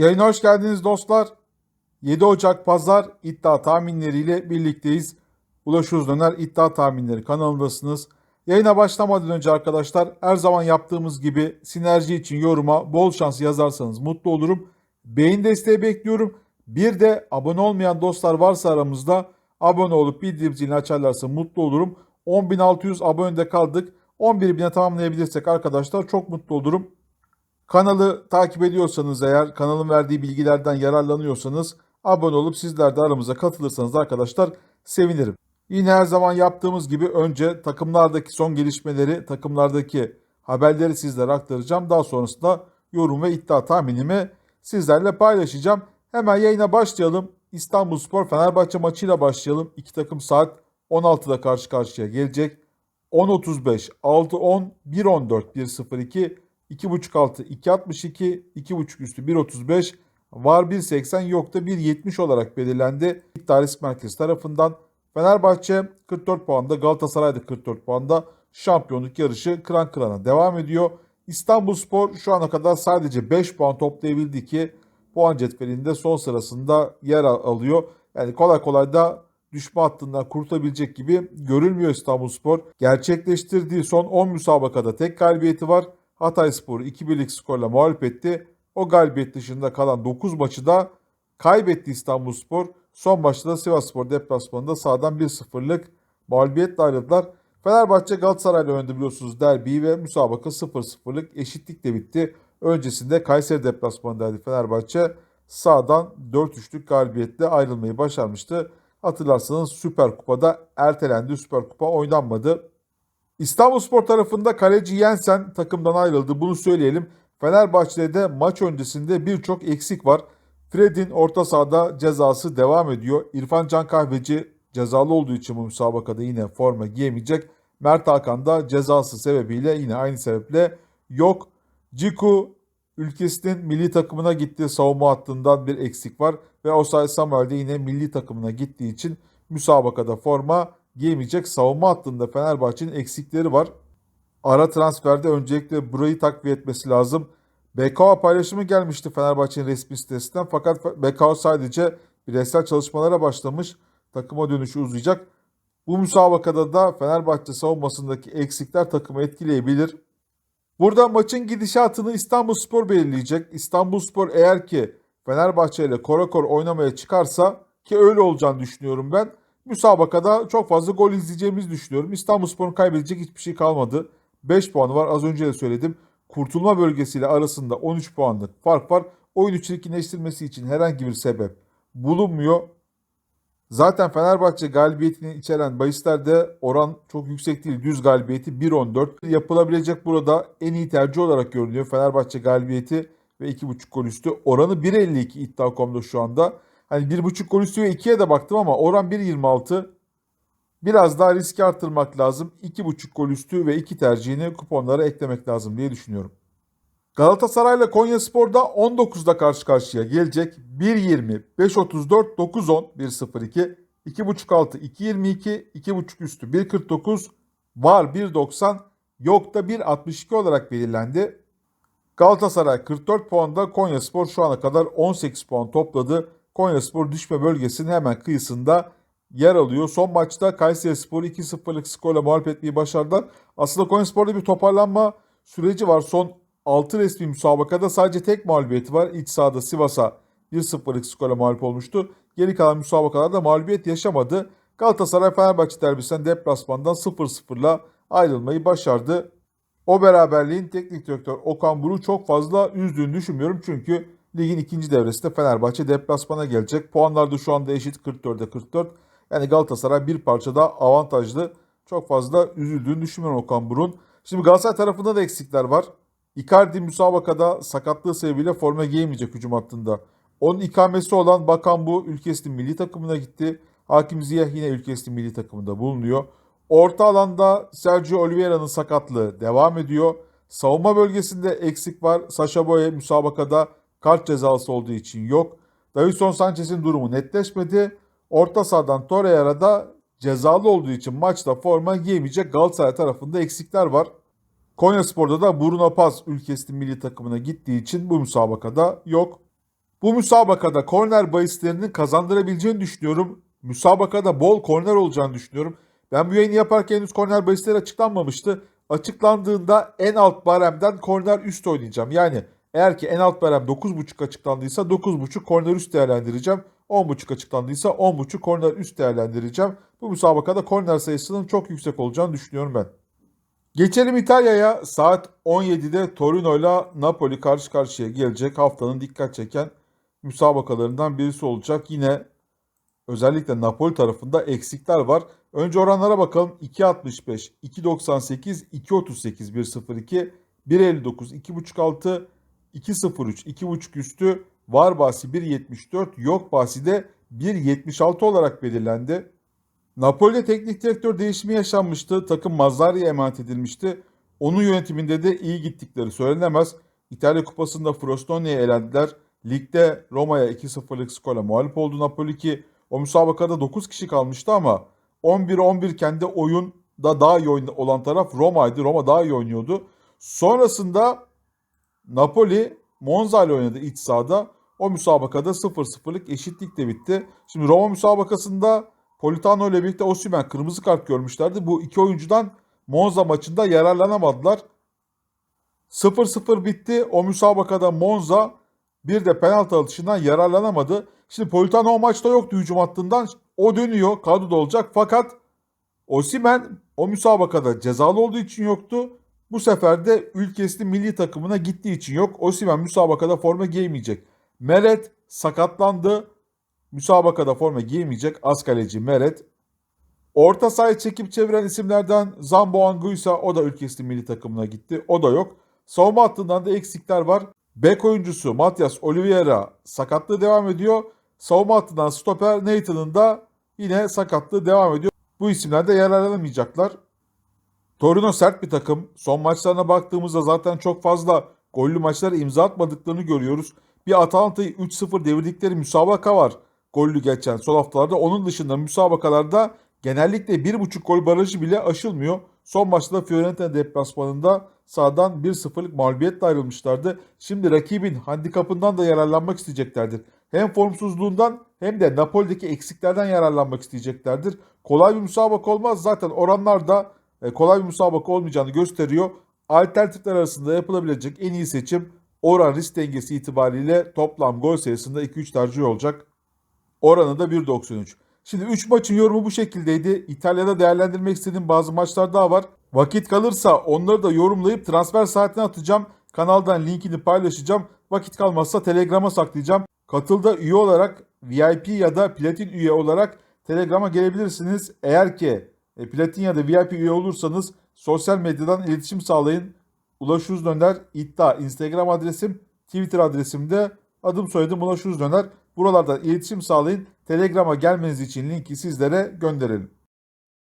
Yayına hoş geldiniz dostlar. 7 Ocak Pazar iddia tahminleriyle birlikteyiz. Ulaş Uzdöner iddia tahminleri kanalındasınız. Yayına başlamadan önce arkadaşlar her zaman yaptığımız gibi sinerji için yoruma bol şans yazarsanız mutlu olurum. Beğen desteği bekliyorum. Bir de abone olmayan dostlar varsa aramızda abone olup bildirim zilini açarlarsa mutlu olurum. 10.600 abonede kaldık. 11.000'e tamamlayabilirsek arkadaşlar çok mutlu olurum. Kanalı takip ediyorsanız eğer, kanalın verdiği bilgilerden yararlanıyorsanız abone olup sizler de aramıza katılırsanız arkadaşlar sevinirim. Yine her zaman yaptığımız gibi önce takımlardaki son gelişmeleri, takımlardaki haberleri sizlere aktaracağım. Daha sonrasında yorum ve iddia tahminimi sizlerle paylaşacağım. Hemen yayına başlayalım. İstanbulspor Fenerbahçe maçıyla başlayalım. İki takım saat 16'da karşı karşıya gelecek. 10.35, 6.10, 1.14, 1.02, 2.5 altı 2.62, 2.5 üstü 1.35, var 1.80 yok da 1.70 olarak belirlendi. İddia Risk Merkezi tarafından Fenerbahçe 44 puanda, Galatasaray da 44 puanda şampiyonluk yarışı kıran kırana devam ediyor. İstanbulspor şu ana kadar sadece 5 puan toplayabildi ki puan cetvelinde son sırasında yer al- alıyor. Yani kolay kolay da düşme hattından kurtulabilecek gibi görülmüyor İstanbulspor. Gerçekleştirdiği son 10 müsabakada tek galibiyeti var. Hatayspor'u 2-1'lik skorla mağlup etti. O galibiyet dışında kalan 9 maçı da kaybetti İstanbulspor. Son maçta da Sivasspor deplasmanında sağdan 1-0'lık mağlubiyetle ayrıldılar. Fenerbahçe Galatasaray'la oynadı biliyorsunuz derbi ve müsabaka 0-0'lık eşitlikle bitti. Öncesinde Kayseri deplasmanındaydı Fenerbahçe. Sağdan 4-3'lük galibiyetle ayrılmayı başarmıştı. Hatırlarsanız Süper Kupa'da ertelendi. Süper Kupa oynanmadı. İstanbulspor tarafında kaleci Yensen takımdan ayrıldı. Bunu söyleyelim. Fenerbahçe'de de maç öncesinde birçok eksik var. Fred'in orta sahada cezası devam ediyor. İrfan Can Kahveci cezalı olduğu için bu müsabakada yine forma giyemeyecek. Mert Hakan da cezası sebebiyle yine aynı sebeple yok. Ciku ülkesinin milli takımına gitti. Savunma hattından bir eksik var. Ve Osay Samuel de yine milli takımına gittiği için müsabakada forma giyemeyecek. Savunma hattında Fenerbahçe'nin eksikleri var. Ara transferde öncelikle burayı takviye etmesi lazım. BKO paylaşımı gelmişti Fenerbahçe'nin resmi sitesinden fakat BKO sadece bireysel çalışmalara başlamış. Takıma dönüşü uzayacak. Bu müsabakada da Fenerbahçe savunmasındaki eksikler takımı etkileyebilir. Burada maçın gidişatını İstanbulspor belirleyecek. İstanbulspor eğer ki Fenerbahçe ile korakor oynamaya çıkarsa ki öyle olacağını düşünüyorum ben. Müsabakada çok fazla gol izleyeceğimizi düşünüyorum. İstanbulspor'un kaybedecek hiçbir şey kalmadı. 5 puanı var az önce de söyledim. Kurtulma bölgesiyle arasında 13 puanlık fark var. Oyunu çirkinleştirmesi için herhangi bir sebep bulunmuyor. Zaten Fenerbahçe galibiyetini içeren bahislerde oran çok yüksek değil. Düz galibiyeti 1.14. Yapılabilecek burada en iyi tercih olarak görünüyor. Fenerbahçe galibiyeti ve 2.5 gol üstü. Oranı 1.52 iddia.com'da şu anda. Hani 1.5 gol üstü ve 2'ye de baktım ama oran 1.26. Biraz daha riski arttırmak lazım. 2.5 gol üstü ve 2 tercihini kuponlara eklemek lazım diye düşünüyorum. Galatasaray ile Konyaspor'da 19'da karşı karşıya gelecek. 1.20, 5.34, 9.10, 1.02, 2.5 altı 2.22, 2.5 üstü 1.49, var 1.90, yok da 1.62 olarak belirlendi. Galatasaray 44 puanda, Konyaspor şu ana kadar 18 puan topladı. Konyaspor düşme bölgesinin hemen kıyısında yer alıyor. Son maçta Kayserispor'u 2-0'lık skorla mağlup etmeyi başardılar. Aslında Konyaspor'da bir toparlanma süreci var. Son 6 resmi müsabakada sadece tek mağlubiyeti var. İç sahada Sivas'a 1-0'lık skorla mağlup olmuştu. Geri kalan müsabakalarda mağlubiyet yaşamadı. Galatasaray Fenerbahçe derbisinden deplasmandan 0-0'la ayrılmayı başardı. O beraberliğin teknik direktör Okan Buruk'u çok fazla üzdüğünü düşünmüyorum. Çünkü ligin ikinci devresinde Fenerbahçe deplasmana gelecek. Puanlar da şu anda eşit 44'e 44. Yani Galatasaray bir parça daha avantajlı. Çok fazla üzüldüğünü düşünmüyorum Okan Buruk'un. Şimdi Galatasaray tarafında da eksikler var. Icardi müsabakada sakatlığı sebebiyle forma giyemeyecek hücum hattında. Onun ikamesi olan Bakan bu ülkesinin milli takımına gitti. Hakim Ziyeh yine ülkesinin milli takımında bulunuyor. Orta alanda Sergio Oliveira'nın sakatlığı devam ediyor. Savunma bölgesinde eksik var. Sasha Boye müsabakada kart cezası olduğu için yok. Davison Sanchez'in durumu netleşmedi. Orta sahadan Torreira da cezalı olduğu için maçta forma giyemeyecek Galatasaray tarafında eksikler var. Konyaspor'da da Bruno Paz ülkesinin milli takımına gittiği için bu müsabakada yok. Bu müsabakada korner bahislerinin kazandırabileceğini düşünüyorum. Müsabakada bol korner olacağını düşünüyorum. Ben bu yayını yaparken henüz korner bahisleri açıklanmamıştı. Açıklandığında en alt baremden korner üst oynayacağım. Yani eğer ki en alt barem 9.5 açıklandıysa 9.5 korner üst değerlendireceğim. 10.5 açıklandıysa 10.5 korner üst değerlendireceğim. Bu müsabakada korner sayısının çok yüksek olacağını düşünüyorum ben. Geçelim İtalya'ya. Saat 17'de Torino ile Napoli karşı karşıya gelecek. Haftanın dikkat çeken müsabakalarından birisi olacak. Yine özellikle Napoli tarafında eksikler var. Önce oranlara bakalım. 2.65, 2.98, 2.38, 1.02, 1.59, 2.5 2.03, 2.5 üstü var bahsi 1.74, yok bahsi de 1.76 olarak belirlendi. Napoli'de teknik direktör değişimi yaşanmıştı. Takım Mazzari'ye emanet edilmişti. Onun yönetiminde de iyi gittikleri söylenemez. İtalya Kupası'nda Frosinone'ye elendiler. Ligde Roma'ya 2-0'lık skorla muhalif oldu Napoli ki o müsabakada 9 kişi kalmıştı ama 11-11 kendi oyunda daha iyi olan taraf Roma'ydı. Roma daha iyi oynuyordu. Sonrasında Napoli Monza ile oynadı iç sahada. O müsabakada 0-0'lık eşitlikle bitti. Şimdi Roma müsabakasında Politano ile birlikte Osimhen kırmızı kart görmüşlerdi. Bu iki oyuncudan Monza maçında yararlanamadılar. 0-0 bitti. O müsabakada Monza bir de penaltı atışından yararlanamadı. Şimdi Politano o maçta yoktu hücum hattından. O dönüyor. Kadroda olacak. Fakat Osimhen o müsabakada cezalı olduğu için yoktu. Bu sefer de ülkesinin milli takımına gittiği için yok. Osimhen müsabakada forma giymeyecek. Meret sakatlandı. Müsabakada forma giymeyecek. Az kaleci Meret. Orta sahayı çekip çeviren isimlerden Zambo Anguissa o da ülkesinin milli takımına gitti. O da yok. Savunma hattından da eksikler var. Bek oyuncusu Matias Oliveira sakatlığı devam ediyor. Savunma hattından stoper Nathan'ın da yine sakatlığı devam ediyor. Bu isimler de yararlanamayacaklar. Torino sert bir takım. Son maçlarına baktığımızda zaten çok fazla gollü maçlara imza atmadıklarını görüyoruz. Bir Atalanta'yı 3-0 devirdikleri müsabaka var gollü geçen son haftalarda. Onun dışında müsabakalarda genellikle 1.5 gol barajı bile aşılmıyor. Son maçta Fiorentina deplasmanında sahadan 1-0'lık mağlubiyetle ayrılmışlardı. Şimdi rakibin handikapından da yararlanmak isteyeceklerdir. Hem formsuzluğundan hem de Napoli'deki eksiklerden yararlanmak isteyeceklerdir. Kolay bir müsabaka olmaz. Zaten oranlar da kolay bir müsabaka olmayacağını gösteriyor. Alternatifler arasında yapılabilecek en iyi seçim oran risk dengesi itibariyle toplam gol sayısında 2-3 tercih olacak. Oranı da 1.93. Şimdi 3 maçın yorumu bu şekildeydi. İtalya'da değerlendirmek istediğim bazı maçlar daha var. Vakit kalırsa onları da yorumlayıp transfer saatine atacağım. Kanaldan linkini paylaşacağım. Vakit kalmazsa Telegram'a saklayacağım. Katılda üye olarak VIP ya da platin üye olarak Telegram'a gelebilirsiniz. Eğer ki e, platin VIP üye olursanız sosyal medyadan iletişim sağlayın. Ulaş Uzdöner iddia Instagram adresim, Twitter adresim de adım soyadım Ulaş Uzdöner. Buralardan iletişim sağlayın. Telegram'a gelmeniz için linki sizlere gönderelim.